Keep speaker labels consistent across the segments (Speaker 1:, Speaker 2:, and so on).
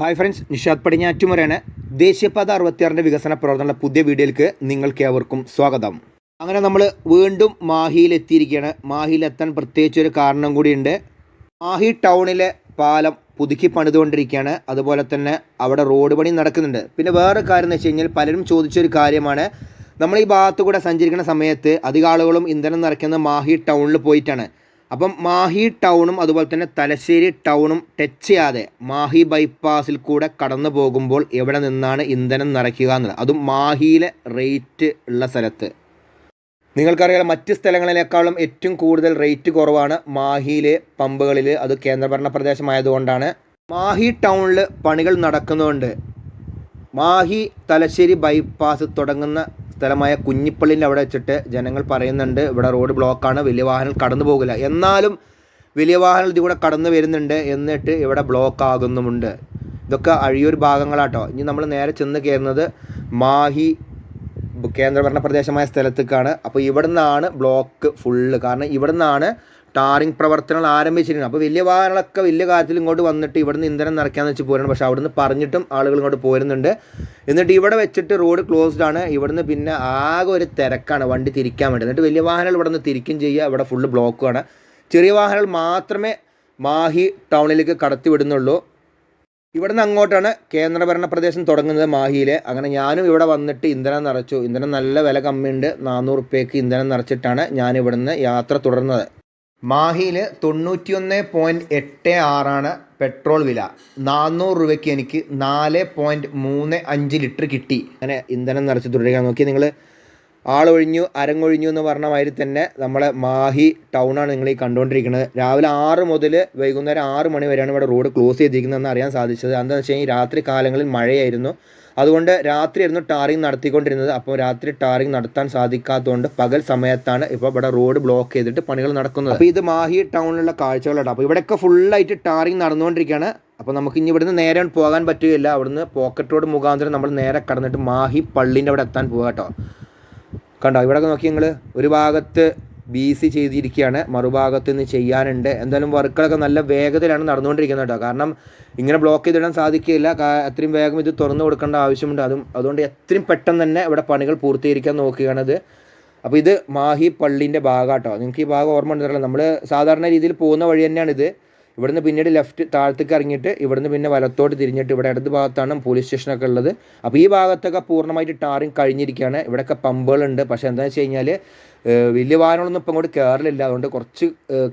Speaker 1: Hi friends Nishad പടിഞ്ഞാറ്റുമുറയാണ് ദേശീയപാത അറുപത്തിയാറിന്റെ വികസന പ്രവർത്തനങ്ങളുടെ പുതിയ വീഡിയോയിലേക്ക് നിങ്ങൾക്ക് ഏവർക്കും സ്വാഗതം. അങ്ങനെ നമ്മൾ വീണ്ടും മാഹിയിൽ എത്തിയിരിക്കുകയാണ് പ്രത്യേകിച്ച് ഒരു കാരണം കൂടിയുണ്ട്. മാഹി ടൗണിലെ പാലം പുതുക്കി പണിതുകൊണ്ടിരിക്കുകയാണ്. അതുപോലെ തന്നെ അവിടെ റോഡ് പണി നടക്കുന്നുണ്ട്. പിന്നെ വേറെ കാര്യം എന്ന് വെച്ച് കഴിഞ്ഞാൽ പലരും ചോദിച്ചൊരു കാര്യമാണ്. നമ്മൾ ഈ ഭാഗത്തു കൂടെ സഞ്ചരിക്കുന്ന സമയത്ത് അധികം ആളുകളും ഇന്ധനം നിറയ്ക്കുന്ന മാഹി ടൗണിൽ പോയിട്ടാണ്. അപ്പം മാഹി ടൗണും അതുപോലെ തന്നെ തലശ്ശേരി ടൗണും ടച്ച് ചെയ്യാതെ മാഹി ബൈപ്പാസിൽ കൂടെ കടന്നു പോകുമ്പോൾ എവിടെ നിന്നാണ് ഇന്ധനം നിറയ്ക്കുക എന്നുള്ളത്. അതും മാഹിയിലെ റേറ്റ് ഉള്ള സ്ഥലത്ത്. നിങ്ങൾക്കറിയാം മറ്റ് സ്ഥലങ്ങളിലേക്കാളും ഏറ്റവും കൂടുതൽ റേറ്റ് കുറവാണ് മാഹിയിലെ പമ്പുകളിൽ. അത് കേന്ദ്രഭരണ പ്രദേശമായതുകൊണ്ടാണ്. മാഹി ടൗണിൽ പണികൾ നടക്കുന്നതുകൊണ്ട് മാഹി തലശ്ശേരി ബൈപ്പാസ് തുടങ്ങുന്ന സ്ഥലമായ കുഞ്ഞിപ്പള്ളിന്റെ അവിടെ വെച്ചിട്ട് ജനങ്ങൾ പറയുന്നുണ്ട് ഇവിടെ റോഡ് ബ്ലോക്കാണ് വലിയ വാഹനങ്ങൾ കടന്നു പോകില്ല. എന്നാലും വലിയ വാഹനം ഇതിലൂടെ കടന്നു വരുന്നുണ്ട് എന്നിട്ട് ഇവിടെ ബ്ലോക്ക് ആകുന്നുമുണ്ട് ഇതൊക്കെ അഴിയൂർ ഭാഗങ്ങളാട്ടോ. ഇനി നമ്മൾ നേരെ ചെന്ന് കയറുന്നത് മാഹി കേന്ദ്രഭരണ പ്രദേശമായ സ്ഥലത്തേക്കാണ്. അപ്പോൾ ഇവിടെ നിന്നാണ് ബ്ലോക്ക് ഫുള്ള് കാരണം ഇവിടെ നിന്നാണ് ടാറിങ് പ്രവർത്തനങ്ങൾ ആരംഭിച്ചിരിക്കുന്നു. അപ്പോൾ വലിയ വാഹനങ്ങളൊക്കെ വലിയ കാര്യത്തിൽ ഇങ്ങോട്ട് വന്നിട്ട് ഇവിടുന്ന് ഇന്ധനം നിറയ്ക്കാന്ന് വെച്ച് പോരണം. പക്ഷേ അവിടുന്ന് പറഞ്ഞിട്ടും ആളുകൾ ഇങ്ങോട്ട് പോരുന്നുണ്ട്. എന്നിട്ട് ഇവിടെ വെച്ചിട്ട് റോഡ് ക്ലോസ്ഡ് ആണ്. ഇവിടുന്ന് പിന്നെ ആകെ ഒരു തിരക്കാണ് വണ്ടി തിരിക്കാൻ വേണ്ടി. എന്നിട്ട് വലിയ വാഹനങ്ങൾ ഇവിടെ നിന്ന് തിരിക്കും ചെയ്യുക. ഇവിടെ ഫുള്ള് ബ്ലോക്കുമാണ് ചെറിയ വാഹനങ്ങൾ മാത്രമേ മാഹി ടൗണിലേക്ക് കടത്തി വിടുന്നുള്ളൂ ഇവിടെ നിന്ന് അങ്ങോട്ടാണ് കേന്ദ്രഭരണ പ്രദേശം തുടങ്ങുന്നത് മാഹിയിലെ. അങ്ങനെ ഞാനും ഇവിടെ വന്നിട്ട് ഇന്ധനം നിറച്ചു. ഇന്ധനം നല്ല വില കമ്മിയുണ്ട്. നാനൂറ് റുപ്യക്ക് ഇന്ധനം നിറച്ചിട്ടാണ് ഞാൻ ഇവിടുന്ന് യാത്ര തുടർന്നത്. മാഹിയിൽ തൊണ്ണൂറ്റിയൊന്ന് പോയിന്റ് എട്ട് ആറാണ് പെട്രോൾ വില. നാനൂറ് രൂപയ്ക്ക് എനിക്ക് നാല് പോയിന്റ് മൂന്ന് അഞ്ച് ലിറ്റർ കിട്ടി. അങ്ങനെ ഇന്ധനം നിറച്ച് തുടരുക നോക്കി നിങ്ങൾ ആളൊഴിഞ്ഞു അരങ്ങൊഴിഞ്ഞു എന്ന് പറഞ്ഞ മാതിരി തന്നെ നമ്മളെ മാഹി ടൗണാണ് നിങ്ങൾ ഈ കണ്ടുകൊണ്ടിരിക്കുന്നത് രാവിലെ ആറ് മുതൽ വൈകുന്നേരം ആറ് മണി വരെയാണ് ഇവിടെ റോഡ് ക്ലോസ് ചെയ്തിരിക്കുന്നത് എന്ന് അറിയാൻ സാധിച്ചത്. എന്താണെന്ന് വെച്ച് കഴിഞ്ഞാൽ രാത്രി കാലങ്ങളിൽ മഴയായിരുന്നു. അതുകൊണ്ട് രാത്രിയായിരുന്നു ടാറിങ് നടത്തിക്കൊണ്ടിരുന്നത്. അപ്പോൾ രാത്രി ടാറിങ് നടത്താൻ സാധിക്കാത്തതുകൊണ്ട് പകൽ സമയത്താണ് ഇപ്പോൾ ഇവിടെ റോഡ് ബ്ലോക്ക് ചെയ്തിട്ട് പണികൾ നടക്കുന്നത്. അപ്പോൾ ഇത് മാഹി ടൗണിലുള്ള കാഴ്ചകളാണ്. അപ്പോൾ ഇവിടെയൊക്കെ ഫുള്ളായിട്ട് ടാറിങ് നടന്നുകൊണ്ടിരിക്കുകയാണ്. അപ്പോൾ നമുക്ക് ഇനി ഇവിടുന്ന് നേരെ പോകാൻ പറ്റുകയില്ല. അവിടുന്ന് പോക്കറ്റ് റോഡ് മുഖാന്തരം നമ്മൾ നേരെ കടന്നിട്ട് മാഹി പള്ളീന്റെ അവിടെ എത്താൻ പോകാം കേട്ടോ. കണ്ടോ ഇവിടെ നോക്കി നിങ്ങൾ ഒരു ഭാഗത്ത് ബി സി ചെയ്തിരിക്കുകയാണ് മറുഭാഗത്ത് നിന്ന് ചെയ്യാനുണ്ട്. എന്തായാലും വർക്കുകളൊക്കെ നല്ല വേഗത്തിലാണ് നടന്നുകൊണ്ടിരിക്കുന്നത് കേട്ടോ. കാരണം ഇങ്ങനെ ബ്ലോക്ക് ചെയ്തിടാൻ സാധിക്കില്ല അത്രയും വേഗം ഇത് തുറന്നു കൊടുക്കേണ്ട ആവശ്യമുണ്ട്. അതും അതുകൊണ്ട് എത്രയും പെട്ടെന്ന് തന്നെ ഇവിടെ പണികൾ പൂർത്തീകരിക്കാൻ നോക്കുകയാണത്. അപ്പോൾ ഇത് മാഹി പള്ളീന്റെ ഭാഗമാട്ടോ നിങ്ങൾക്ക് ഈ ഭാഗം ഓർമ്മ ഉണ്ടല്ലോ നമ്മൾ സാധാരണ രീതിയിൽ പോകുന്ന വഴി തന്നെയാണിത്. ഇവിടുന്ന് പിന്നീട് ലെഫ്റ്റ് താഴത്തേക്ക് ഇറങ്ങിയിട്ട് ഇവിടുന്ന് പിന്നെ വലത്തോട്ട് തിരിഞ്ഞിട്ട് ഇവിടെ ഇടത് ഭാഗത്താണ് പോലീസ് സ്റ്റേഷനൊക്കെ ഉള്ളത്. അപ്പോൾ ഈ ഭാഗത്തൊക്കെ പൂർണമായിട്ട് ടാറിങ് കഴിഞ്ഞിരിക്കുകയാണ്. ഇവിടെയൊക്കെ പമ്പുകളുണ്ട് പക്ഷേ എന്താണെന്ന് വെച്ച് കഴിഞ്ഞാൽ വലിയ വാഹനങ്ങളൊന്നും ഇപ്പം അങ്ങോട്ട് കയറലില്ല അതുകൊണ്ട് കുറച്ച്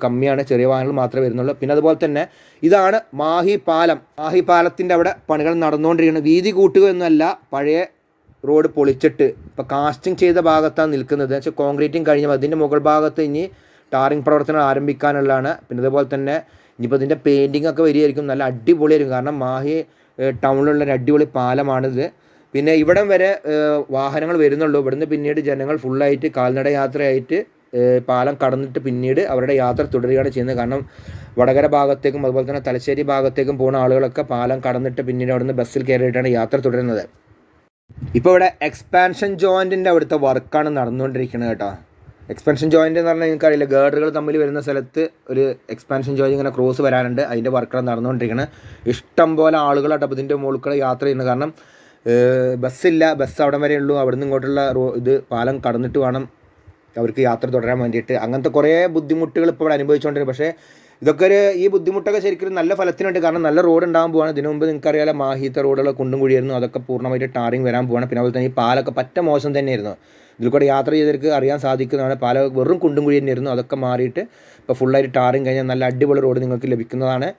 Speaker 1: കമ്മിയാണ്. ചെറിയ വാഹനങ്ങൾ മാത്രമേ വരുന്നുള്ളൂ. പിന്നെ അതുപോലെ തന്നെ ഇതാണ് മാഹി പാലം. മാഹി പാലത്തിന്റെ അവിടെ പണികൾ നടന്നുകൊണ്ടിരിക്കുന്നത് വീതി കൂട്ടുക എന്നല്ല പഴയ റോഡ് പൊളിച്ചിട്ട് ഇപ്പോൾ കാസ്റ്റിംഗ് ചെയ്ത ഭാഗത്താണ് നിൽക്കുന്നത്. വെച്ചാൽ കോൺക്രീറ്റിംഗ് കഴിഞ്ഞ അതിന്റെ മുകൾ ഭാഗത്ത് ഇനി ടാറിങ് പ്രവർത്തനം ആരംഭിക്കാനുള്ളതാണ്. പിന്നെ അതുപോലെ തന്നെ ഇനിയിപ്പോൾ ഇതിന്റെ പെയിന്റിംഗ് ഒക്കെ വരികയായിരിക്കും. നല്ല അടിപൊളിയായിരിക്കും. കാരണം മാഹി ടൗണിലുള്ള ഒരു അടിപൊളി പാലമാണിത്. പിന്നെ ഇവിടം വരെ വാഹനങ്ങൾ വരുന്നുള്ളൂ. ഇവിടുന്ന് പിന്നീട് ജനങ്ങൾ ഫുള്ളായിട്ട് കാൽനട യാത്രയായിട്ട് പാലം കടന്നിട്ട് പിന്നീട് അവരുടെ യാത്ര തുടരുകയാണ് ചെയ്യുന്നത്. കാരണം വടകര ഭാഗത്തേക്കും അതുപോലെ തന്നെ തലശ്ശേരി ഭാഗത്തേക്കും പോകുന്ന ആളുകളൊക്കെ പാലം കടന്നിട്ട് പിന്നീട് അവിടുന്ന് ബസ്സിൽ കയറിയിട്ടാണ് യാത്ര തുടരുന്നത്. ഇപ്പോൾ ഇവിടെ എക്സ്പാൻഷൻ ജോയിന്റിന്റെ അവിടുത്തെ വർക്കാണ് നടന്നുകൊണ്ടിരിക്കുന്നത് കേട്ടോ. എക്സ്പാൻഷൻ ജോയിന്റ് എന്ന് പറഞ്ഞാൽ നിങ്ങൾക്കറിയില്ല ഗേഡറുകൾ തമ്മിൽ വരുന്ന സ്ഥലത്ത് ഒരു എക്സ്പാൻഷൻ ജോയിൻ ഇങ്ങനെ ക്രോസ് വരാനുണ്ട്. അതിന്റെ വർക്കാണ് നടന്നുകൊണ്ടിരിക്കുന്നത് ഇഷ്ടം പോലെ ആളുകളായിട്ട് അപ്പോൾ ഇതിന്റെ മുകളിൽ യാത്ര ചെയ്യുന്നത്. കാരണം ബസ്സില്ല ബസ് അവിടം വരെ ഉള്ളൂ. അവിടെ നിന്ന് ഇങ്ങോട്ടുള്ള റോ ഇത് പാലം കടന്നിട്ട് വേണം അവർക്ക് യാത്ര തുടരാൻ വേണ്ടിയിട്ട്. അങ്ങനത്തെ കുറേ ബുദ്ധിമുട്ടുകൾ ഇപ്പോൾ ഇവിടെ അനുഭവിച്ചുകൊണ്ടിരിക്കും പക്ഷേ ഇതൊക്കെ ഒരു ഈ ബുദ്ധിമുട്ടൊക്കെ ശരിക്കും നല്ല ഫലത്തിനുണ്ട്. കാരണം നല്ല റോഡ് ഉണ്ടാകാൻ പോവാണ്. ഇതിനു മുമ്പ് നിങ്ങൾക്കറിയാലോ മാഹീത്ത റോഡുള്ള കുണ്ടും കുഴിയായിരുന്നു. അതൊക്കെ പൂർണമായിട്ട് ടാറിങ് വരാൻ പോവാണ്. പിന്നെ അതുപോലെ തന്നെ ഈ പാലൊക്കെ പറ്റ മോശം തന്നെയായിരുന്നു. ഇതിൽ കൂടെ യാത്ര ചെയ്തവർക്ക് അറിയാൻ സാധിക്കുന്നതാണ്. പാല വെറും കുണ്ടും കുഴി തന്നെയായിരുന്നു അതൊക്കെ മാറിയിട്ട് ഇപ്പോൾ ഫുള്ളായിട്ട് ടാറിങ് കഴിഞ്ഞാൽ നല്ല അടിപൊളി റോഡ് നിങ്ങൾക്ക് ലഭിക്കുന്നതാണ്.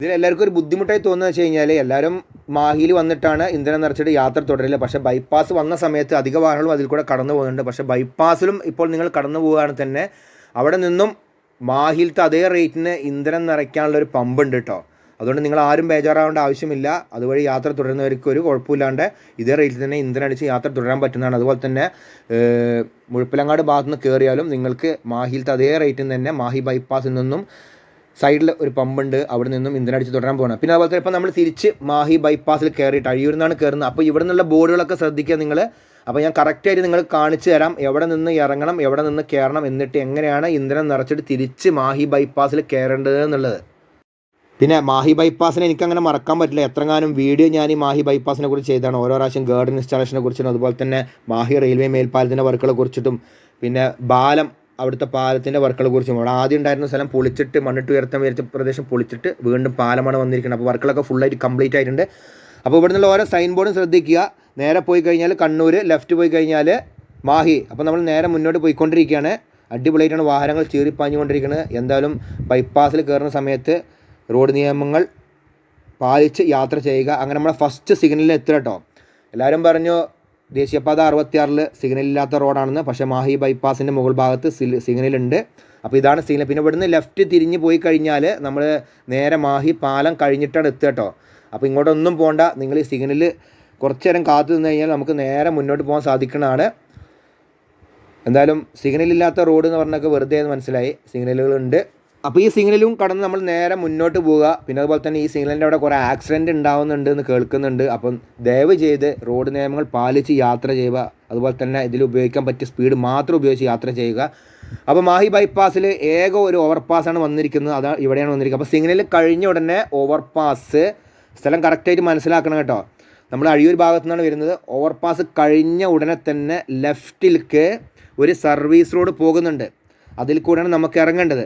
Speaker 1: ഇതിൽ എല്ലാവർക്കും ഒരു ബുദ്ധിമുട്ടായി തോന്നുന്നത് വെച്ച് കഴിഞ്ഞാൽ എല്ലാവരും മാഹിയിൽ വന്നിട്ടാണ് ഇന്ധനം നിറച്ചിട്ട് യാത്ര തുടരില്ല പക്ഷേ ബൈപ്പാസ് വന്ന സമയത്ത് അധിക വാഹനങ്ങളും അതിൽ കൂടെ കടന്നു പോകുന്നുണ്ട് പക്ഷേ ബൈപ്പാസിലും ഇപ്പോൾ നിങ്ങൾ കടന്നു പോവുകയാണ് തന്നെ. അവിടെ നിന്നും മാഹിലത്തെ അതേ റേറ്റിന് ഇന്ധനം നിറയ്ക്കാനുള്ള ഒരു പമ്പ് ഉണ്ട് കേട്ടോ അതുകൊണ്ട് നിങ്ങൾ ആരും ബേജാറാവേണ്ട ആവശ്യമില്ല. അതുവഴി യാത്ര തുടരുന്നവർക്ക് ഒരു കുഴപ്പമില്ലാണ്ട് ഇതേ റേറ്റിൽ തന്നെ ഇന്ധനം അടിച്ച് യാത്ര തുടരാൻ പറ്റുന്നതാണ്. അതുപോലെ തന്നെ മുഴപ്പിലങ്ങാട് ഭാഗത്ത് നിന്ന് കയറിയാലും നിങ്ങൾക്ക് മാഹിലത്തെ അതേ റേറ്റിൽ തന്നെ മാഹി ബൈപ്പാസിൽ നിന്നും സൈഡിൽ ഒരു പമ്പുണ്ട്. അവിടെ നിന്നും ഇന്ധനം അടിച്ച് തുടരാൻ പോകണം പിന്നെ അതുപോലെ തന്നെ ഇപ്പം നമ്മൾ തിരിച്ച് മാഹി ബൈപ്പാസിൽ കയറിയിട്ട് അഴിയൂരിൽ നിന്നാണ് കയറുന്നത്. അപ്പോൾ ഇവിടെ നിന്നുള്ള ബോർഡുകളൊക്കെ ശ്രദ്ധിക്കുക നിങ്ങൾ. അപ്പോൾ ഞാൻ കറക്റ്റായിട്ട് നിങ്ങൾ കാണിച്ചു തരാം. എവിടെ നിന്ന് ഇറങ്ങണം എവിടെ നിന്ന് കയറണം എന്നിട്ട് എങ്ങനെയാണ് ഇന്ധനം നിറച്ചിട്ട് തിരിച്ച് മാഹി ബൈപ്പാസിൽ കയറേണ്ടത് എന്നുള്ളത്. പിന്നെ മാഹി ബൈപ്പാസിനെ എനിക്കങ്ങനെ മറക്കാൻ പറ്റില്ല. എത്രങ്ങാനും വീഡിയോ ഞാൻ ഈ മാഹി ബൈപ്പാസിനെ കുറിച്ച് ചെയ്താണ് ഓരോ പ്രാവശ്യം ഗാർഡൻ ഇൻസ്റ്റാളേഷനെ കുറിച്ചും അതുപോലെ തന്നെ മാഹി റെയിൽവേ മേൽപ്പാലത്തിന്റെ വർക്കുകളെ കുറിച്ചിട്ടും പിന്നെ ബാലം അവിടുത്തെ പാലത്തിന്റെ വർക്കുകളെ കുറിച്ചും. അവിടെ ആദ്യം ഉണ്ടായിരുന്ന സ്ഥലം പൊളിച്ചിട്ട് മണ്ണിട്ട് ഉയർത്താൻ വിചാരിച്ച പ്രദേശം പൊളിച്ചിട്ട് വീണ്ടും പാലമാണ് വന്നിരിക്കുന്നത്. അപ്പോൾ വർക്കുകളൊക്കെ ഫുള്ളായിട്ട് കംപ്ലീറ്റ് ആയിട്ടുണ്ട്. അപ്പോൾ ഇവിടെ നിന്നുള്ള ഓരോ സൈൻ ബോർഡും ശ്രദ്ധിക്കുക. നേരെ പോയി കഴിഞ്ഞാൽ കണ്ണൂർ ലെഫ്റ്റ് പോയി കഴിഞ്ഞാൽ മാഹി. അപ്പോൾ നമ്മൾ നേരെ മുന്നോട്ട് പോയിക്കൊണ്ടിരിക്കുകയാണ്. അടിപൊളിയായിട്ടാണ് വാഹനങ്ങൾ ചീറിപ്പാഞ്ഞുകൊണ്ടിരിക്കുന്നത് എന്തായാലും ബൈപ്പാസിൽ കയറുന്ന സമയത്ത് റോഡ് നിയമങ്ങൾ പാലിച്ച് യാത്ര ചെയ്യുക. അങ്ങനെ നമ്മളെ ഫസ്റ്റ് സിഗ്നലിൽ എത്തുക കേട്ടോ എല്ലാവരും പറഞ്ഞു ദേശീയപാത അറുപത്തിയാറിൽ സിഗ്നലില്ലാത്ത റോഡാണെന്ന് പക്ഷേ മാഹി ബൈപ്പാസിന്റെ മുകൾ ഭാഗത്ത് സിഗ്നലുണ്ട് അപ്പോൾ ഇതാണ് സിഗ്നൽ പിന്നെ ഇവിടുന്ന് ലെഫ്റ്റ് തിരിഞ്ഞ് പോയി കഴിഞ്ഞാൽ നമ്മൾ നേരെ മാഹി പാലം കഴിഞ്ഞിട്ടാണ് എത്തുക കേട്ടോ അപ്പോൾ ഇങ്ങോട്ടൊന്നും പോകണ്ട നിങ്ങൾ ഈ സിഗ്നലിൽ കുറച്ച് നേരം കാത്തു നിന്ന് കഴിഞ്ഞാൽ നമുക്ക് നേരെ മുന്നോട്ട് പോകാൻ സാധിക്കുന്നതാണ്. എന്തായാലും സിഗ്നലില്ലാത്ത റോഡ് എന്ന് പറഞ്ഞൊക്കെ വെറുതെ എന്ന് മനസ്സിലായി. സിഗ്നലുകളുണ്ട്. അപ്പോൾ ഈ സിഗ്നലും കടന്ന് നമ്മൾ നേരെ മുന്നോട്ട് പോവുക. പിന്നെ അതുപോലെ തന്നെ ഈ സിഗ്നലിന്റെ അവിടെ കുറേ ആക്സിഡന്റ് ഉണ്ടാവുന്നുണ്ട് എന്ന് കേൾക്കുന്നുണ്ട്. അപ്പം ദയവ് ചെയ്ത് റോഡ് നിയമങ്ങൾ പാലിച്ച് യാത്ര ചെയ്യുക. അതുപോലെ തന്നെ ഇതിൽ ഉപയോഗിക്കാൻ പറ്റിയ സ്പീഡ് മാത്രം ഉപയോഗിച്ച് യാത്ര ചെയ്യുക. അപ്പോൾ മാഹി ബൈപ്പാസിൽ ഏക ഒരു ഓവർപാസ്സാണ് വന്നിരിക്കുന്നത്. അതാണ് ഇവിടെയാണ് വന്നിരിക്കുന്നത്. അപ്പോൾ സിഗ്നൽ കഴിഞ്ഞ ഉടനെ ഓവർപാസ്. സ്ഥലം കറക്റ്റായിട്ട് മനസ്സിലാക്കണം കേട്ടോ. നമ്മൾ അഴിയൂർ ഭാഗത്തു നിന്നാണ് വരുന്നത്. ഓവർപാസ് കഴിഞ്ഞ ഉടനെ തന്നെ ലെഫ്റ്റിലേക്ക് ഒരു സർവീസ് റോഡ് പോകുന്നുണ്ട്. അതിൽ കൂടെയാണ് നമുക്ക് ഇറങ്ങേണ്ടത്.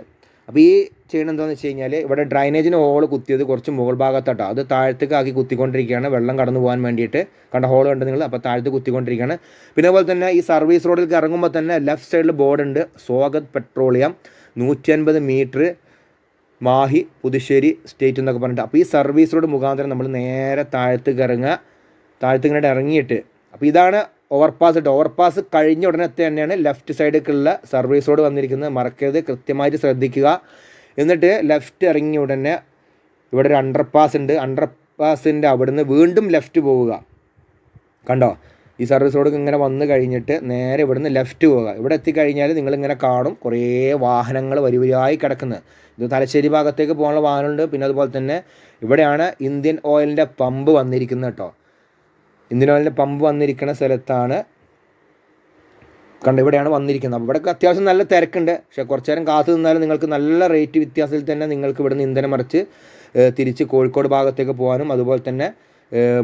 Speaker 1: അപ്പോൾ ഈ ചെയ്യണം എന്താണെന്ന് വെച്ച് കഴിഞ്ഞാൽ ഇവിടെ ഡ്രൈനേജിന് ഹോൾ കുത്തിയത് കുറച്ച് മുകൾ ഭാഗത്തട്ടോ. അത് താഴത്തേക്ക് ആക്കി കുത്തിക്കൊണ്ടിരിക്കുകയാണ്. വെള്ളം കടന്നു പോകാൻ വേണ്ടിയിട്ട്. കണ്ട ഹോൾ കണ്ട് നിങ്ങൾ? അപ്പോൾ താഴത്ത് കുത്തിക്കൊണ്ടിരിക്കുകയാണ്. പിന്നെ അതുപോലെ തന്നെ ഈ സർവീസ് റോഡിലേക്ക് ഇറങ്ങുമ്പോൾ തന്നെ ലെഫ്റ്റ് സൈഡിൽ ബോർഡ് ഉണ്ട്. സ്വാഗത് പെട്രോളിയം. നൂറ്റി അൻപത് മീറ്റർ മാഹി പുതുശ്ശേരി സ്റ്റേറ്റ് എന്നൊക്കെ പറഞ്ഞിട്ട്. അപ്പോൾ ഈ സർവീസ് റോഡ് മുഖാന്തരം നമ്മൾ നേരെ താഴത്തേക്ക് ഇറങ്ങുക. താഴത്ത് ഇങ്ങനെ ഇറങ്ങിയിട്ട്. അപ്പോൾ ഇതാണ് ഓവർപാസ് ഇട്ട് ഓവർപാസ് കഴിഞ്ഞ ഉടനെ തന്നെയാണ് ലെഫ്റ്റ് സൈഡിലേക്കുള്ള സർവീസ് റോഡ് വന്നിരിക്കുന്നത്. മറക്കരുത് കൃത്യമായിട്ട് ശ്രദ്ധിക്കുക. എന്നിട്ട് ലെഫ്റ്റ് ഇറങ്ങിയ ഉടനെ ഇവിടെ ഒരു അണ്ടർ പാസ് ഉണ്ട്. അണ്ടർ പാസിന്റെ അവിടുന്ന് വീണ്ടും ലെഫ്റ്റ് പോവുക. കണ്ടോ? ഈ സർവീസ് റോഡ് ഇങ്ങനെ വന്നു കഴിഞ്ഞിട്ട് നേരെ ഇവിടുന്ന് ലെഫ്റ്റ് പോവുക. ഇവിടെ എത്തിക്കഴിഞ്ഞാൽ നിങ്ങളിങ്ങനെ കാണും കുറേ വാഹനങ്ങൾ വരിവരിയായി കിടക്കുന്നത്. ഇത് തലശ്ശേരി ഭാഗത്തേക്ക് പോകാനുള്ള വാഹനമുണ്ട്. പിന്നെ അതുപോലെ തന്നെ ഇവിടെയാണ് ഇന്ത്യൻ ഓയിലിന്റെ പമ്പ് വന്നിരിക്കുന്നത് കേട്ടോ. ഇന്ത്യൻ പമ്പ് വന്നിരിക്കുന്ന സ്ഥലത്താണ്. കണ്ട ഇവിടെയാണ് വന്നിരിക്കുന്നത്. അപ്പോൾ ഇവിടെ അത്യാവശ്യം നല്ല തിരക്കുണ്ട്. പക്ഷേ കുറച്ച് നേരം കാത്തു നിന്നാലും നിങ്ങൾക്ക് നല്ല റേറ്റ് വ്യത്യാസത്തിൽ തന്നെ നിങ്ങൾക്ക് ഇവിടുന്ന് ഇന്ധനം മറിച്ച് തിരിച്ച് കോഴിക്കോട് ഭാഗത്തേക്ക് പോകാനും അതുപോലെ തന്നെ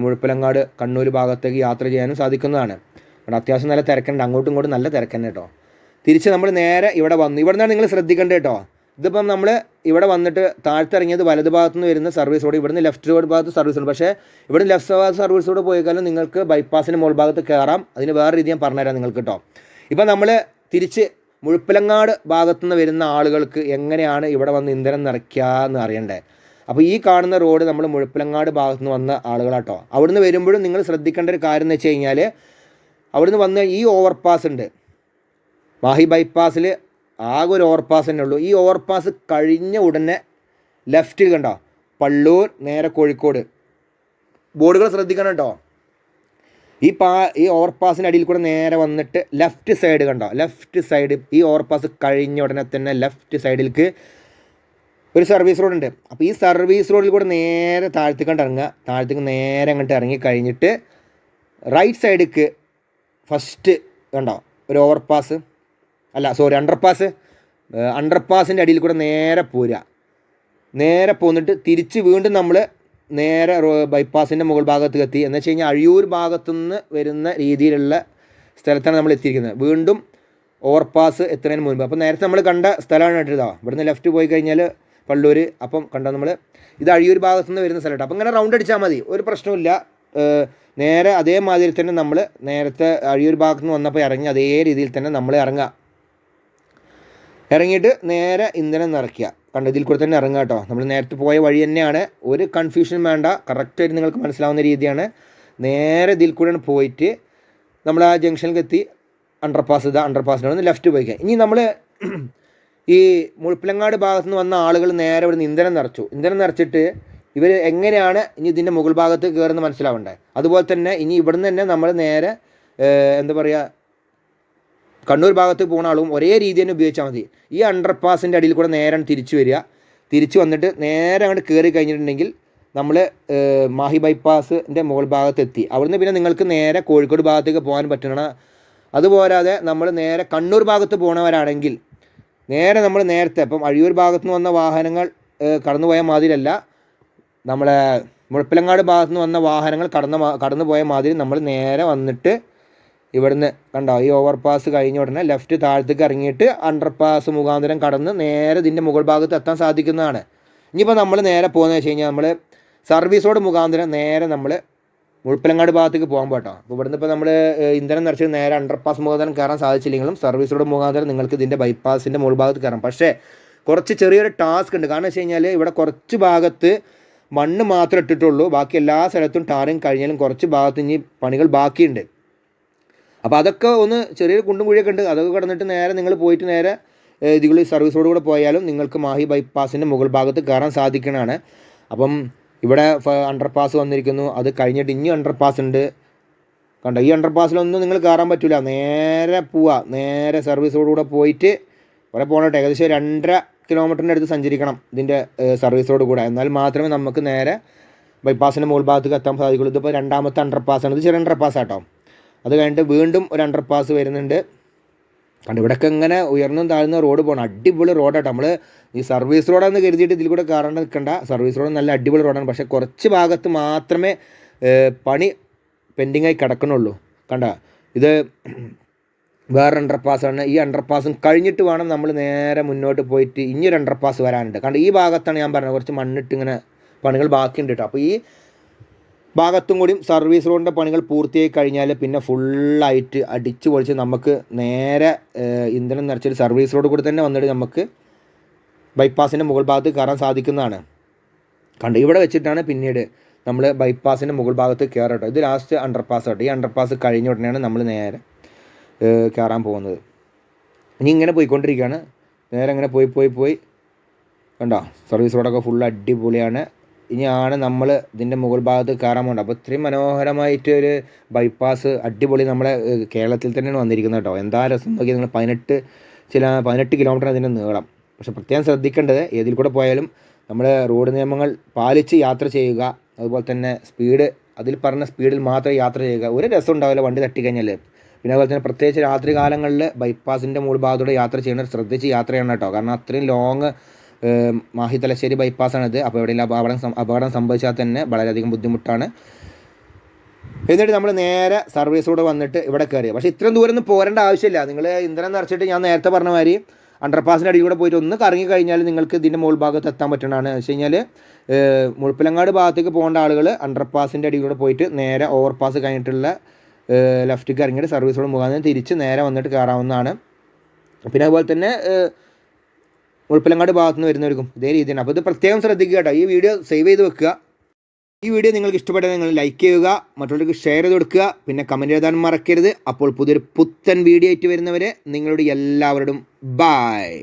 Speaker 1: മുഴപ്പിലങ്ങാട് കണ്ണൂർ ഭാഗത്തേക്ക് യാത്ര ചെയ്യാനും സാധിക്കുന്നതാണ്. ഇവിടെ അത്യാവശ്യം നല്ല തിരക്കുണ്ട്. അങ്ങോട്ടും ഇങ്ങോട്ടും നല്ല തിരക്കുണ്ട് കേട്ടോ. തിരിച്ച് നമ്മൾ നേരെ ഇവിടെ വന്നു. ഇവിടെ നിന്നാണ് നിങ്ങൾ ശ്രദ്ധിക്കേണ്ടത് കേട്ടോ. ഇതിപ്പം നമ്മൾ ഇവിടെ വന്നിട്ട് താഴ്ത്തിറങ്ങിയത് വലത് ഭാഗത്ത് നിന്ന് വരുന്ന സർവീസ് റോഡ് ഇവിടുന്ന് ലെഫ്റ്റ് റോഡ് ഭാഗത്ത് സർവീസ് റോഡ് പക്ഷേ ഇവിടെ ലെഫ്റ്റ് ഭാഗത്ത് സർവീസ് റോഡ് പോയി കഴിഞ്ഞാൽ നിങ്ങൾക്ക് ബൈപ്പാസിന്റെ മുകൾ ഭാഗത്ത് കയറാം അതിന് വേറെ രീതി ഞാൻ പറഞ്ഞുതരാം നിങ്ങൾക്ക് കേട്ടോ ഇപ്പം നമ്മൾ തിരിച്ച് മുഴുപ്പിലങ്ങാട് ഭാഗത്തു നിന്ന് വരുന്ന ആളുകൾക്ക് എങ്ങനെയാണ് ഇവിടെ വന്ന് ഇന്ധനം നിറയ്ക്കുക എന്ന് അറിയണ്ടേ? അപ്പോൾ ഈ കാണുന്ന റോഡ് നമ്മൾ മുഴുപ്പിലങ്ങാട് ഭാഗത്തു നിന്ന് വന്ന ആളുകളാട്ടോ അവിടുന്ന് വരുമ്പോഴും നിങ്ങൾ ശ്രദ്ധിക്കേണ്ട ഒരു കാര്യം എന്ന് വെച്ച് കഴിഞ്ഞാൽ അവിടുന്ന് വന്ന ഈ ഓവർപാസ് ഉണ്ട്. മാഹി ബൈപ്പാസിൽ ആകെ ഒരു ഓവർപാസ് തന്നെ ഉള്ളൂ. ഈ ഓവർപാസ് കഴിഞ്ഞ ഉടനെ ലെഫ്റ്റിൽ കണ്ടോ? പള്ളൂർ നേരെ കോഴിക്കോട്. ബോർഡുകൾ ശ്രദ്ധിക്കണം കേട്ടോ. ഈ പാ ഈ ഓവർപാസിന്റെ അടിയിൽ കൂടെ നേരെ വന്നിട്ട് ലെഫ്റ്റ് സൈഡ് കണ്ടോ? ലെഫ്റ്റ് സൈഡ് ഈ ഓവർപാസ് കഴിഞ്ഞ ഉടനെ തന്നെ ലെഫ്റ്റ് സൈഡിലേക്ക് ഒരു സർവീസ് റോഡ് ഉണ്ട്. അപ്പോൾ ഈ സർവീസ് റോഡിൽ കൂടെ നേരെ താഴത്തേക്ക് കണ്ട് ഇറങ്ങുക. താഴത്തേക്ക് നേരെ അങ്ങോട്ട് ഇറങ്ങി കഴിഞ്ഞിട്ട് റൈറ്റ് സൈഡിലേക്ക് ഫസ്റ്റ് കണ്ടോ? ഒരു ഓവർപാസ് അല്ല സോറി അണ്ടർപാസ് അണ്ടർപാസിന്റെ അടിയിൽ കൂടെ നേരെ പോരുക. നേരെ പോന്നിട്ട് തിരിച്ച് വീണ്ടും നമ്മൾ നേരെ ബൈപ്പാസിന്റെ മുകൾ ഭാഗത്ത് എത്തി. എന്ന് വെച്ച് കഴിഞ്ഞാൽ അഴിയൂർ ഭാഗത്തുനിന്ന് വരുന്ന രീതിയിലുള്ള സ്ഥലത്താണ് നമ്മൾ എത്തിയിരിക്കുന്നത്. വീണ്ടും ഓവർപാസ് എത്തുന്നതിന് മുൻപ്. അപ്പോൾ നേരത്തെ നമ്മൾ കണ്ട സ്ഥലമാണ് കേട്ടോ ഇവിടുന്ന് ലെഫ്റ്റ് പോയി കഴിഞ്ഞാൽ പള്ളൂർ അപ്പം കണ്ട നമ്മൾ ഇത് അഴിയൂർ ഭാഗത്തു നിന്ന് വരുന്ന സ്ഥലമാണ് അപ്പം ഇങ്ങനെ റൗണ്ട് അടിച്ചാൽ മതി. ഒരു പ്രശ്നമില്ല നേരെ അതേമാതിരി തന്നെ നമ്മൾ നേരത്തെ അഴിയൂർ ഭാഗത്തുനിന്ന് വന്നപ്പോൾ ഇറങ്ങി അതേ രീതിയിൽ തന്നെ നമ്മൾ ഇറങ്ങുക. ഇറങ്ങിയിട്ട് നേരെ ഇന്ധനം നിറയ്ക്കുക. കണ്ടു ഇതിൽ കൂടെ തന്നെ ഇറങ്ങുക കേട്ടോ. നമ്മൾ നേരത്തെ പോയ വഴി തന്നെയാണ്. ഒരു കൺഫ്യൂഷൻ വേണ്ട. കറക്റ്റായിട്ട് നിങ്ങൾക്ക് മനസ്സിലാവുന്ന രീതിയാണ്. നേരെ ഇതിൽ കൂടെയാണ് പോയിട്ട് നമ്മൾ ആ ജംഗ്ഷനിലേക്ക് എത്തി. അണ്ടർപാസ് ഇതാ അണ്ടർപാസിനാണ് ഒന്ന് ലെഫ്റ്റ് പോയിക്കുക ഇനി നമ്മൾ ഈ മുഴപ്പിലങ്ങാട് ഭാഗത്ത് നിന്ന് വന്ന ആളുകൾ നേരെ ഇവിടെ നിന്ന് ഇന്ധനം നിറച്ചു. ഇന്ധനം നിറച്ചിട്ട് ഇവർ എങ്ങനെയാണ് ഇനി ഇതിന്റെ മുകൾ ഭാഗത്ത് കയറുന്നത് മനസ്സിലാവണ്ടേ? അതുപോലെ തന്നെ ഇനി ഇവിടുന്ന് തന്നെ നമ്മൾ നേരെ എന്താ പറയുക കണ്ണൂർ ഭാഗത്ത് പോകുന്ന ആളും ഒരേ രീതി തന്നെ ഉപയോഗിച്ചാൽ മതി. ഈ അണ്ടർ പാസിന്റെ അടിയിൽ കൂടെ നേരെ തിരിച്ചു വരിക. തിരിച്ചു വന്നിട്ട് നേരെ അങ്ങോട്ട് കയറി കഴിഞ്ഞിട്ടുണ്ടെങ്കിൽ നമ്മൾ മാഹി ബൈപ്പാസിന്റെ മുകൾ ഭാഗത്ത് എത്തി. അവിടുന്ന് പിന്നെ നിങ്ങൾക്ക് നേരെ കോഴിക്കോട് ഭാഗത്തേക്ക് പോകാൻ പറ്റണം അതുപോരാതെ നമ്മൾ നേരെ കണ്ണൂർ ഭാഗത്ത് പോകണവരാണെങ്കിൽ നേരെ നമ്മൾ നേരത്തെ ഇപ്പം അഴിയൂർ ഭാഗത്ത് നിന്ന് വന്ന വാഹനങ്ങൾ കടന്നുപോയ മാതിരിയല്ല. നമ്മളെ മുഴപ്പിലങ്ങാട് ഭാഗത്ത് നിന്ന് വന്ന വാഹനങ്ങൾ കടന്ന കടന്നു പോയ മാതിരി നമ്മൾ നേരെ വന്നിട്ട് ഇവിടുന്ന് കണ്ടോ ഈ ഓവർ പാസ് കഴിഞ്ഞ ഉടനെ ലെഫ്റ്റ് താഴത്തേക്ക് ഇറങ്ങിയിട്ട് അണ്ടർ പാസ് മുഖാന്തരം കടന്ന് നേരെ ഇതിന്റെ മുകൾ ഭാഗത്ത് എത്താൻ സാധിക്കുന്നതാണ്. ഇനിയിപ്പോൾ നമ്മൾ നേരെ പോകുന്നത് വെച്ച് കഴിഞ്ഞാൽ നമ്മൾ സർവീസോട് മുഖാന്തരം നേരെ നമ്മൾ മുഴപ്പിലങ്ങാട് ഭാഗത്തേക്ക് പോകാൻ പോട്ടോ അപ്പോൾ ഇവിടുന്ന് ഇപ്പോൾ നമ്മൾ ഇന്ധനം നിറച്ച് നേരെ അണ്ടർ പാസ് മുഖാന്തരം കയറാൻ സാധിച്ചില്ലെങ്കിലും സർവീസ് റോഡ് മുഖാന്തരം നിങ്ങൾക്ക് ഇതിന്റെ ബൈപ്പാസിന്റെ മുകൾ ഭാഗത്ത് കയറാം പക്ഷേ കുറച്ച് ചെറിയൊരു ടാസ്ക് ഉണ്ട്. കാരണം വെച്ച് കഴിഞ്ഞാൽ ഇവിടെ കുറച്ച് ഭാഗത്ത് മണ്ണ് മാത്രമേ ഇട്ടിട്ടുള്ളൂ. ബാക്കി എല്ലാ സ്ഥലത്തും ടാറിങ് കഴിഞ്ഞാലും കുറച്ച് ഭാഗത്ത് ഇനി പണികൾ ബാക്കിയുണ്ട്. അപ്പോൾ അതൊക്കെ ഒന്ന് ചെറിയൊരു കുണ്ടും കുഴിയൊക്കെ ഉണ്ട്. അതൊക്കെ കടന്നിട്ട് നേരെ നിങ്ങൾ പോയിട്ട് നേരെ ഇതിൽ സർവീസ് റോഡ് കൂടെ പോയാലും നിങ്ങൾക്ക് മാഹി ബൈപ്പാസിന്റെ മുകൾ ഭാഗത്ത് കയറാൻ സാധിക്കണതാണ്. അപ്പം ഇവിടെ അണ്ടർപാസ് വന്നിരിക്കുന്നു. അത് കഴിഞ്ഞിട്ട് ഇനി അണ്ടർ പാസ് ഉണ്ട്. കണ്ടോ? ഈ അണ്ടർ പാസിലൊന്നും നിങ്ങൾ കയറാൻ പറ്റില്ല നേരെ പോവുക നേരെ സർവീസ് കൂടെ പോയിട്ട് ഇവിടെ പോകണട്ടെ ഏകദേശം രണ്ടര കിലോമീറ്ററിന്റെ അടുത്ത് സഞ്ചരിക്കണം ഇതിന്റെ സർവീസോട് കൂടെ. എന്നാൽ മാത്രമേ നമുക്ക് നേരെ ബൈപ്പാസിന്റെ മുകൾ ഭാഗത്തേക്ക് എത്താൻ സാധിക്കുള്ളൂ. ഇതിപ്പോൾ രണ്ടാമത്തെ അണ്ടർ ആണ്. ഇത് ചെറിയ അണ്ടർ പാസ് ആട്ടോ അത് കഴിഞ്ഞിട്ട് വീണ്ടും ഒരു അണ്ടർ പാസ് വരുന്നുണ്ട്. കണ്ട് ഇവിടെയൊക്കെ ഇങ്ങനെ ഉയർന്നും താഴ്ന്ന റോഡ് പോകണം അടിപൊളി റോഡാട്ടോ നമ്മൾ ഈ സർവീസ് റോഡാന്ന് കരുതിയിട്ട് ഇതിൽ കൂടെ കയറാണ്ട് നിൽക്കണ്ട. സർവീസ് റോഡ് നല്ല അടിപൊളി റോഡാണ് പക്ഷേ കുറച്ച് ഭാഗത്ത് മാത്രമേ പണി പെൻഡിങ് ആയി കിടക്കണുള്ളൂ. കണ്ട ഇത് വേറെ അണ്ടർ പാസ്സാണ് ഈ അണ്ടർ പാസും കഴിഞ്ഞിട്ട് വേണം നമ്മൾ നേരെ മുന്നോട്ട് പോയിട്ട് ഇനിയൊരു അണ്ടർ പാസ് വരാനുണ്ട്. കാരണം ഈ ഭാഗത്താണ് ഞാൻ പറഞ്ഞത്. കുറച്ച് മണ്ണിട്ട് ഇങ്ങനെ പണികൾ ബാക്കിയുണ്ട് കേട്ടോ. അപ്പോൾ ഈ ഭാഗത്തും കൂടിയും സർവീസ് റോഡിന്റെ പണികൾ പൂർത്തിയായി കഴിഞ്ഞാൽ പിന്നെ ഫുള്ളായിട്ട് അടിച്ചു പൊളിച്ച് നമുക്ക് നേരെ ഇന്ധനം നിറച്ചൊരു സർവീസ് റോഡ് കൂടി തന്നെ വന്നിട്ട് നമുക്ക് ബൈപ്പാസിന്റെ മുകൾ ഭാഗത്ത് കയറാൻ സാധിക്കുന്നതാണ്. കണ്ട്? ഇവിടെ വെച്ചിട്ടാണ് പിന്നീട് നമ്മൾ ബൈപ്പാസിന്റെ മുകൾ ഭാഗത്ത് കയറട്ടോ ഇത് ലാസ്റ്റ് അണ്ടർപാസ് കേട്ടോ. ഈ അണ്ടർപാസ് കഴിഞ്ഞ ഉടനെയാണ് നമ്മൾ നേരെ കയറാൻ പോകുന്നത്. ഇനി ഇങ്ങനെ പോയിക്കൊണ്ടിരിക്കുകയാണ്. നേരെ ഇങ്ങനെ പോയി പോയി പോയി. കണ്ടോ? സർവീസ് റോഡൊക്കെ ഫുൾ അടിപൊളിയാണ്. ഇനിയാണ് നമ്മൾ ഇതിന്റെ മുകൾ ഭാഗത്ത് കയറാൻ പോകുന്നത് അപ്പോൾ ഇത്രയും മനോഹരമായിട്ട് ഒരു ബൈപ്പാസ് അടിപൊളി നമ്മളെ കേരളത്തിൽ തന്നെയാണ് വന്നിരിക്കുന്നത് കേട്ടോ. എന്താ രസം നോക്കി നിങ്ങൾ പതിനെട്ട് ചില പതിനെട്ട് കിലോമീറ്റർ അതിന്റെ നീളം. പക്ഷെ പ്രത്യേകം ശ്രദ്ധിക്കേണ്ടത് ഏതിൽ കൂടെ പോയാലും നമ്മൾ റോഡ് നിയമങ്ങൾ പാലിച്ച് യാത്ര ചെയ്യുക അതുപോലെ തന്നെ സ്പീഡ് അതിൽ പറഞ്ഞ സ്പീഡിൽ മാത്രം യാത്ര ചെയ്യുക. ഒരു രസം ഉണ്ടാവില്ല വണ്ടി തട്ടിക്കഴിഞ്ഞാൽ പിന്നെ അതുപോലെ തന്നെ പ്രത്യേകിച്ച് രാത്രി കാലങ്ങളിൽ ബൈപ്പാസിന്റെ മുകൾ ഭാഗത്തൂടെ യാത്ര ചെയ്യുന്നവർ ശ്രദ്ധിച്ച് യാത്ര ചെയ്യണം കേട്ടോ. കാരണം അത്രയും ലോങ് മാഹി തലശ്ശേരി ബൈപ്പാസാണിത്. അപ്പോൾ എവിടെയെങ്കിലും അപകടം അപകടം സംഭവിച്ചാൽ തന്നെ വളരെയധികം ബുദ്ധിമുട്ടാണ്. എന്നിട്ട് നമ്മൾ നേരെ സർവീസ് റോഡ് വന്നിട്ട് ഇവിടെ കയറി പക്ഷേ ഇത്രയും ദൂരം ഒന്നും പോരേണ്ട ആവശ്യമില്ല. നിങ്ങൾ ഇന്ധനം നിറച്ചിട്ട് ഞാൻ നേരത്തെ പറഞ്ഞ മാതിരി അണ്ടർപാസിന്റെ അടിയിൽ കൂടെ പോയിട്ട് ഒന്ന് കറങ്ങി കഴിഞ്ഞാൽ നിങ്ങൾക്ക് ഇതിന്റെ മുകൾ ഭാഗത്ത് എത്താൻ പറ്റണതാണ് വെച്ച് കഴിഞ്ഞാൽ മുഴപ്പിലങ്ങാട് ഭാഗത്തേക്ക് പോകേണ്ട ആളുകൾ അണ്ടർപാസിന്റെ അടിയിൽ കൂടെ പോയിട്ട് നേരെ ഓവർപാസ് കഴിഞ്ഞിട്ടുള്ള ലെഫ്റ്റിക്ക് ഇറങ്ങിയിട്ട് സർവീസ് റോഡ് മുഖാന്തരം തിരിച്ച് നേരെ വന്നിട്ട് കയറാവുന്നതാണ്. പിന്നെ അതുപോലെ തന്നെ മുഴപ്പിലങ്ങാട് ഭാഗത്ത് നിന്ന് വരുന്നവർക്കും ഇതേ രീതിയാണ് അപ്പോൾ ഇത് പ്രത്യേകം ശ്രദ്ധിക്കുക കേട്ടോ. ഈ വീഡിയോ സേവ് ചെയ്ത് വെക്കുക. ഈ വീഡിയോ നിങ്ങൾക്ക് ഇഷ്ടപ്പെട്ടാൽ നിങ്ങൾ ലൈക്ക് ചെയ്യുക. മറ്റുള്ളവർക്ക് ഷെയർ ചെയ്ത് കൊടുക്കുക. പിന്നെ കമന്റ് എഴുതാൻ മറക്കരുത്. അപ്പോൾ പുതിയൊരു പുത്തൻ വീഡിയോ ആയിട്ട് വരുന്നവരെ നിങ്ങളുടെ എല്ലാവരോടും ബായ്